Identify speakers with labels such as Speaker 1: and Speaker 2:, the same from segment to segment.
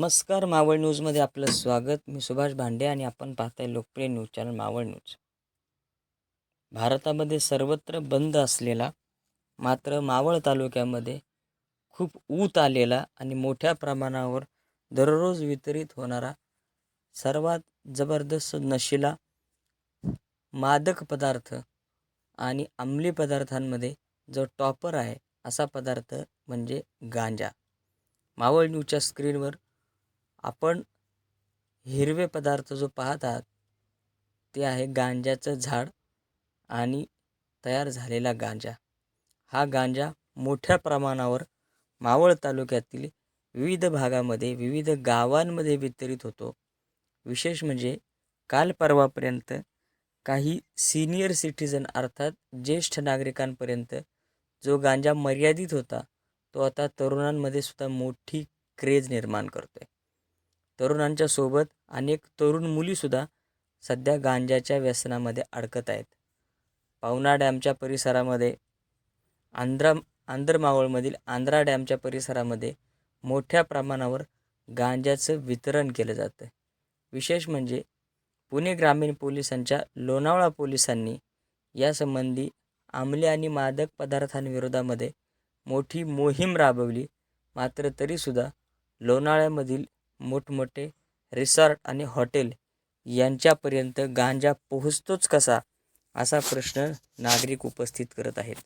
Speaker 1: नमस्कार मावळ न्यूजमध्ये आपलं स्वागत. मी सुभाष भांडे आणि आपण पाहताय लोकप्रिय न्यूज चॅनल मावळ न्यूज. भारतामध्ये सर्वत्र बंद असलेला मात्र मावळ तालुक्यामध्ये खूप ऊत आलेला आणि मोठ्या प्रमाणावर दररोज वितरित होणारा सर्वात जबरदस्त नशिला मादक पदार्थ आणि अंमली पदार्थांमध्ये जो टॉपर आहे असा पदार्थ म्हणजे गांजा. मावळ न्यूजच्या स्क्रीनवर आपण हिरवे पदार्थ जो पाहत आहात ते आहे गांजाचं झाड आणि तयार झालेला गांजा. हा गांजा मोठ्या प्रमाणावर मावळ तालुक्यातील विविध भागामध्ये विविध गावांमध्ये वितरित होतो. विशेष म्हणजे काल परवापर्यंत काही सिनियर सिटीजन अर्थात ज्येष्ठ नागरिकांपर्यंत जो गांजा मर्यादित होता तो आता तरुणांमध्ये सुद्धा मोठी क्रेज निर्माण करतो आहे तरुणांच्या सोबत अनेक तरुण मुलीसुद्धा सध्या गांजाच्या व्यसनामध्ये अडकत आहेत. पावना डॅमच्या परिसरामध्ये आंध्रा आंध्रमावळमधील आंध्रा डॅमच्या परिसरामध्ये मोठ्या प्रमाणावर गांजाचं वितरण केलं जातं विशेष म्हणजे पुणे ग्रामीण पोलिसांच्या लोणावळा पोलिसांनी यासंबंधी अंमली आणि मादक पदार्थांविरोधामध्ये मोठी मोहीम राबवली. मात्र तरीसुद्धा लोणावळ्यामधील मोठमोठे रिसॉर्ट आणि हॉटेल यांच्यापर्यंत गांजा पोहोचतोच कसा? असा प्रश्न नागरिक उपस्थित करत आहेत.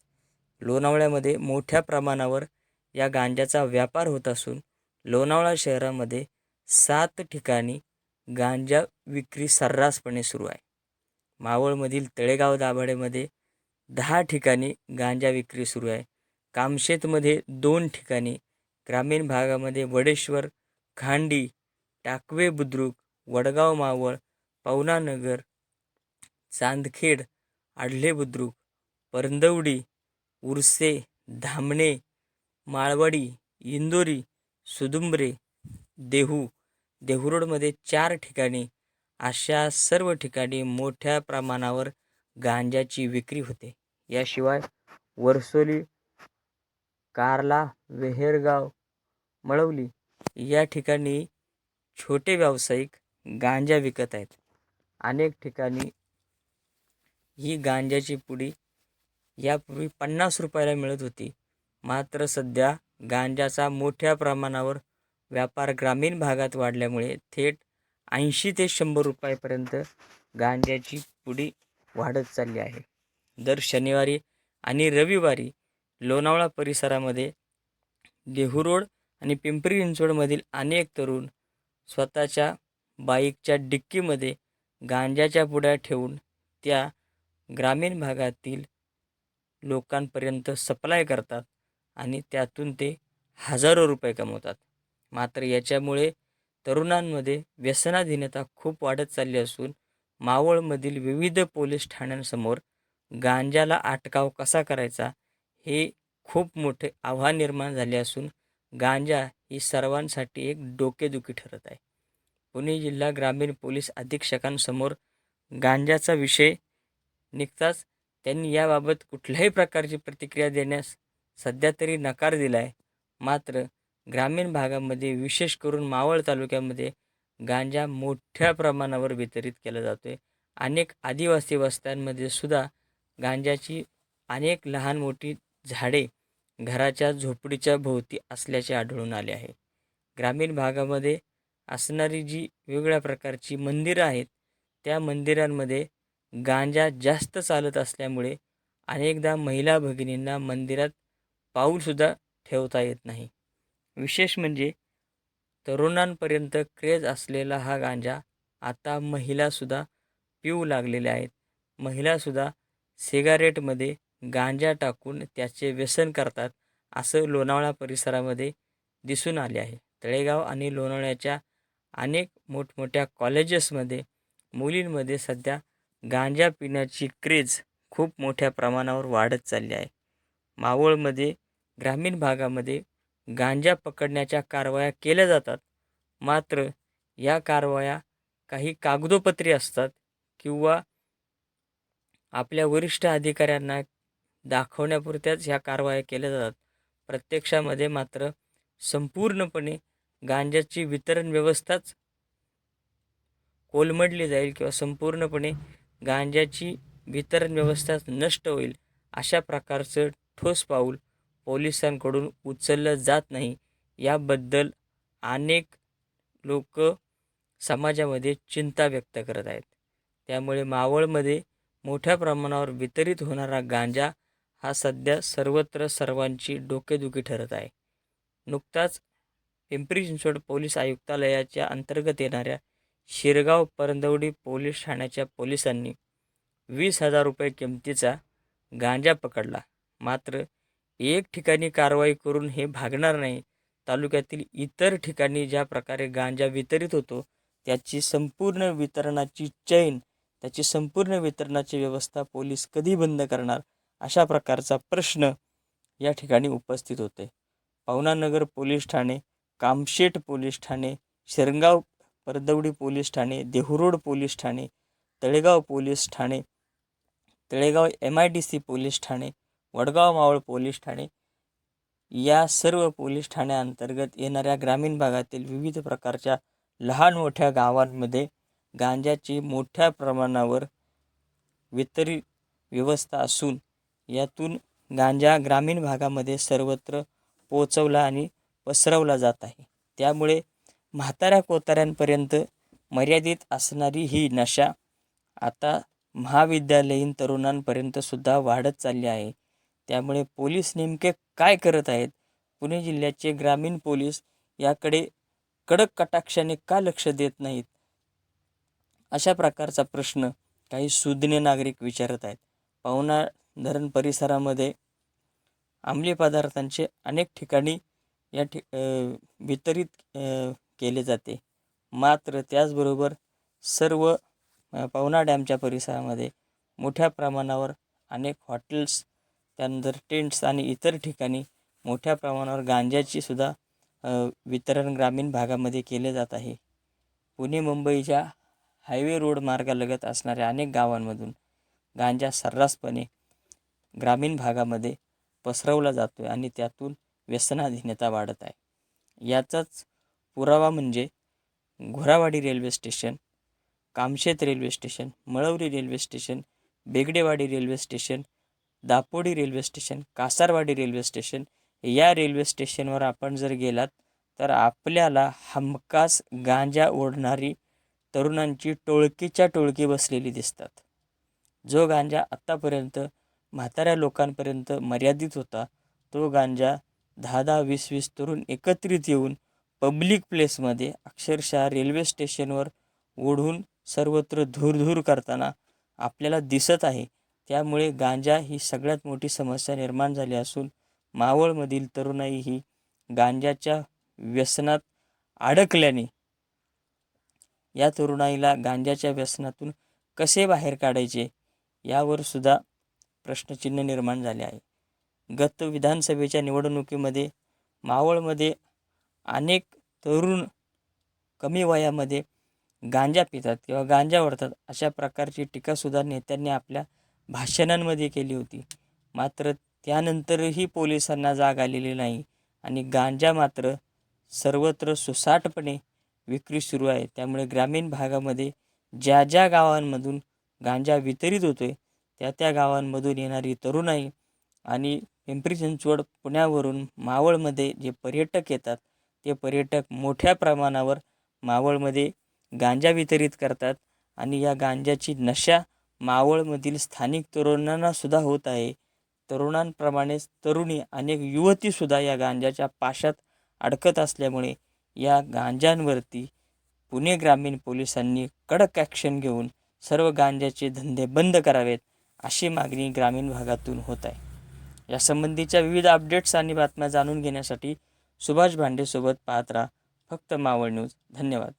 Speaker 1: लोणावळ्यामध्ये मोठ्या प्रमाणावर या गांजाचा व्यापार होत असून लोणावळा शहरामध्ये सात ठिकाणी गांजा विक्री सर्रासपणे सुरू आहे. मावळमधील तळेगाव दाभाडेमध्ये दहा ठिकाणी गांजा विक्री सुरू आहे. कामशेतमध्ये दोन ठिकाणी ग्रामीण भागामध्ये वडेश्वर खांडी टाकवे बुद्रुक वडगाव मावळ पवनानगर चांदखेड आडले बुद्रुक परंदवडी उरसे धामणे माळवाडी इंदोरी सुदुंबरे देहू. देहुरोडमध्ये चार ठिकाणी अशा सर्व ठिकाणी मोठ्या प्रमाणावर गांजाची विक्री होते. याशिवाय वर्सोली कारला वेहेरगाव मळवली या ठिकाणी छोटे व्यावसायिक गांजा विकत आहेत. अनेक ठिकाणी ही गांजाची पुडी यापूर्वी पन्नास रुपयाला मिळत होती. मात्र सध्या गांजाचा मोठ्या प्रमाणावर व्यापार ग्रामीण भागात वाढल्यामुळे थेट ऐंशी ते शंभर रुपयापर्यंत गांजाची पुडी वाढत चालली आहे. दर शनिवारी आणि रविवारी लोणावळा परिसरामध्ये देहू रोड आणि पिंपरी चिंचवडमधील अनेक तरुण स्वतःच्या बाईकच्या डिक्कीमध्ये गांजाच्या पुड्या ठेवून त्या ग्रामीण भागातील लोकांपर्यंत सप्लाय करतात आणि त्यातून ते हजारो रुपये कमवतात. मात्र याच्यामुळे तरुणांमध्ये व्यसनाधीनता खूप वाढत चालली असून मावळमधील विविध पोलीस ठाण्यांसमोर गांजाला अटकाव कसा करायचा हे खूप मोठे आव्हान निर्माण झाले असून गांजा ही सर्वांसाठी एक डोकेदुखी ठरत आहे. पुणे जिल्हा ग्रामीण पोलीस अधीक्षकांसमोर गांजाचा विषय निघताच त्यांनी याबाबत कुठल्याही प्रकारची प्रतिक्रिया देण्यास सध्या तरी नकार दिला आहे मात्र ग्रामीण भागामध्ये विशेष करून मावळ तालुक्यामध्ये गांजा मोठ्या प्रमाणावर वितरित केला जातो आहे अनेक आदिवासी वस्त्यांमध्ये सुद्धा गांजाची अनेक लहान मोठी झाडे घराच्या झोपडीच्या भोवती असल्याचे आढळून आले आहे. ग्रामीण भागामध्ये असणारी जी वेगवेगळ्या प्रकारची मंदिरं आहेत त्या मंदिरांमध्ये गांजा जास्त चालत असल्यामुळे अनेकदा महिला भगिनींना मंदिरात पाऊलसुद्धा ठेवता येत नाही. विशेष म्हणजे तरुणांपर्यंत क्रेज असलेला हा गांजा आता महिलासुद्धा पिऊ लागलेल्या आहेत. महिलासुद्धा सिगारेटमध्ये गांजा टाकून त्याचे व्यसन करतात असं लोणावळा परिसरामध्ये दिसून आले आहे. तळेगाव आणि लोणावळ्याच्या अनेक मोठमोठ्या कॉलेजेसमध्ये मुलींमध्ये सध्या गांजा पिण्याची क्रेज खूप मोठ्या प्रमाणावर वाढत चालली आहे. मावळमध्ये ग्रामीण भागामध्ये गांजा पकडण्याच्या कारवाया केल्या जातात. मात्र या कारवाया काही कागदोपत्री असतात किंवा आपल्या वरिष्ठ अधिकाऱ्यांना दाखवण्यापुरत्याच ह्या कारवाया केल्या जातात. प्रत्यक्षामध्ये मात्र संपूर्णपणे गांजाची वितरण व्यवस्थाच कोलमडली जाईल किंवा संपूर्णपणे गांजाची वितरण व्यवस्थाच नष्ट होईल अशा प्रकारचं ठोस पाऊल पोलिसांकडून उचललं जात नाही. याबद्दल अनेक लोक समाजामध्ये चिंता व्यक्त करत आहेत. त्यामुळे मावळमध्ये मोठ्या प्रमाणावर वितरित होणारा गांजा हा सध्या सर्वत्र सर्वांची डोकेदुखी ठरत आहे. नुकताच पिंपरी चिंचवड पोलीस आयुक्तालयाच्या अंतर्गत येणाऱ्या शिरगाव परंदवडी पोलीस ठाण्याच्या पोलिसांनी वीस हजार रुपये किमतीचा गांजा पकडला. मात्र एक ठिकाणी कारवाई करून हे भागणार नाही. तालुक्यातील इतर ठिकाणी ज्या प्रकारे गांजा वितरित होतो त्याची संपूर्ण वितरणाची चैन त्याची संपूर्ण वितरणाची व्यवस्था पोलीस कधी बंद करणार? अशा प्रकारचा प्रश्न या ठिकाणी उपस्थित होते. पवनानगर पोलीस ठाणे कामशेट पोलीस ठाणे शिरगाव परदवडी पोलीस ठाणे देहुरोड पोलीस ठाणे Talegaon police Thane Talegaon M I D C police Thane Vadgaon Maval police ठाणे या सर्व पोलीस ठाण्याअंतर्गत येणाऱ्या ग्रामीण भागातील विविध प्रकारच्या लहान मोठ्या गावांमध्ये गांजाची मोठ्या प्रमाणावर वितरित व्यवस्था असून यातून गांजा ग्रामीण भागामध्ये सर्वत्र पोचवला आणि पसरवला जात आहे. त्यामुळे म्हाताऱ्या कोताऱ्यांपर्यंत मर्यादित असणारी ही नशा आता महाविद्यालयीन तरुणांपर्यंत सुद्धा वाढत चालली आहे. त्यामुळे पोलीस नेमके काय करत आहेत? पुणे जिल्ह्याचे ग्रामीण पोलीस याकडे कडक कटाक्षाने का लक्ष देत नाहीत? अशा प्रकारचा प्रश्न काही सुज्ञ नागरिक विचारत आहेत. पवना धरण परिसरामध्ये अंमली पदार्थांचे अनेक ठिकाणी या ठि वितरित केले जाते. मात्र त्याचबरोबर सर्व पवना डॅमच्या परिसरामध्ये मोठ्या प्रमाणावर अनेक हॉटेल्स त्यानंतर टेंट्स आणि इतर ठिकाणी मोठ्या प्रमाणावर गांजाची सुद्धा वितरण ग्रामीण भागामध्ये केले जात आहे. पुणे मुंबईच्या हायवे रोड मार्गालगत असणाऱ्या अनेक गावांमधून गांजा सर्रासपणे ग्रामीण भागामध्ये पसरवला जातो आहे आणि त्यातून व्यसनाधीनता वाढत आहे. याचाच पुरावा म्हणजे Ghorawadi railway station Kamshet railway station Malavli railway station Begdewadi railway station Dapodi railway station Kasarwadi railway station. या रेल्वे स्टेशनवर आपण जर गेलात तर आपल्याला हमखास गांजा ओढणारी तरुणांची टोळकीच्या टोळकी बसलेली दिसतात. जो गांजा आत्तापर्यंत म्हाताऱ्या लोकांपर्यंत मर्यादित होता. तो गांजा दहा दहा वीस वीस तरुण एकत्रित येऊन पब्लिक प्लेसमध्ये अक्षरशः रेल्वे स्टेशनवर ओढून सर्वत्र धूरधूर करताना आपल्याला दिसत आहे. त्यामुळे गांजा ही सगळ्यात मोठी समस्या निर्माण झाली असून मावळमधील तरुणाई ही गांजाच्या व्यसनात अडकल्याने या तरुणाईला गांजाच्या व्यसनातून कसे बाहेर काढायचे यावर सुद्धा प्रश्नचिन्ह निर्माण झाले आहे. गत विधानसभेच्या निवडणुकीमध्ये मावळमध्ये अनेक तरुण कमी वयामध्ये गांजा पितात किंवा गांजा ओढतात अशा प्रकारची टीकासुद्धा नेत्यांनी आपल्या भाषणांमध्ये केली होती. मात्र त्यानंतरही पोलिसांना जाग आलेली नाही आणि गांजा मात्र सर्वत्र सुसाटपणे विक्री सुरू आहे. त्यामुळे ग्रामीण भागामध्ये ज्या ज्या गावांमधून गांजा वितरित होतो आहे त्या त्या गावांमधून येणारी तरुणाई आणि पिंपरी चिंचवड पुण्यावरून मावळमध्ये जे पर्यटक येतात ते पर्यटक मोठ्या प्रमाणावर मावळमध्ये गांजा वितरित करतात आणि या गांजाची नशा मावळमधील स्थानिक तरुणांनासुद्धा होत आहे. तरुणांप्रमाणेच तरुणी अनेक युवतीसुद्धा या गांजाच्या पाशात अडकत असल्यामुळे या गांजांवरती पुणे ग्रामीण पोलिसांनी कडक ॲक्शन घेऊन सर्व गांजाचे धंदे बंद करावेत. अशी मागणी ग्रामीण भागातून होत आहे. यासंबंधीच्या विविध अपडेट्स आणि बातम्या जाणून घेण्यासाठी सुभाष भांडेसोबत पाहत राहा. फक्त मावळ न्यूज. धन्यवाद.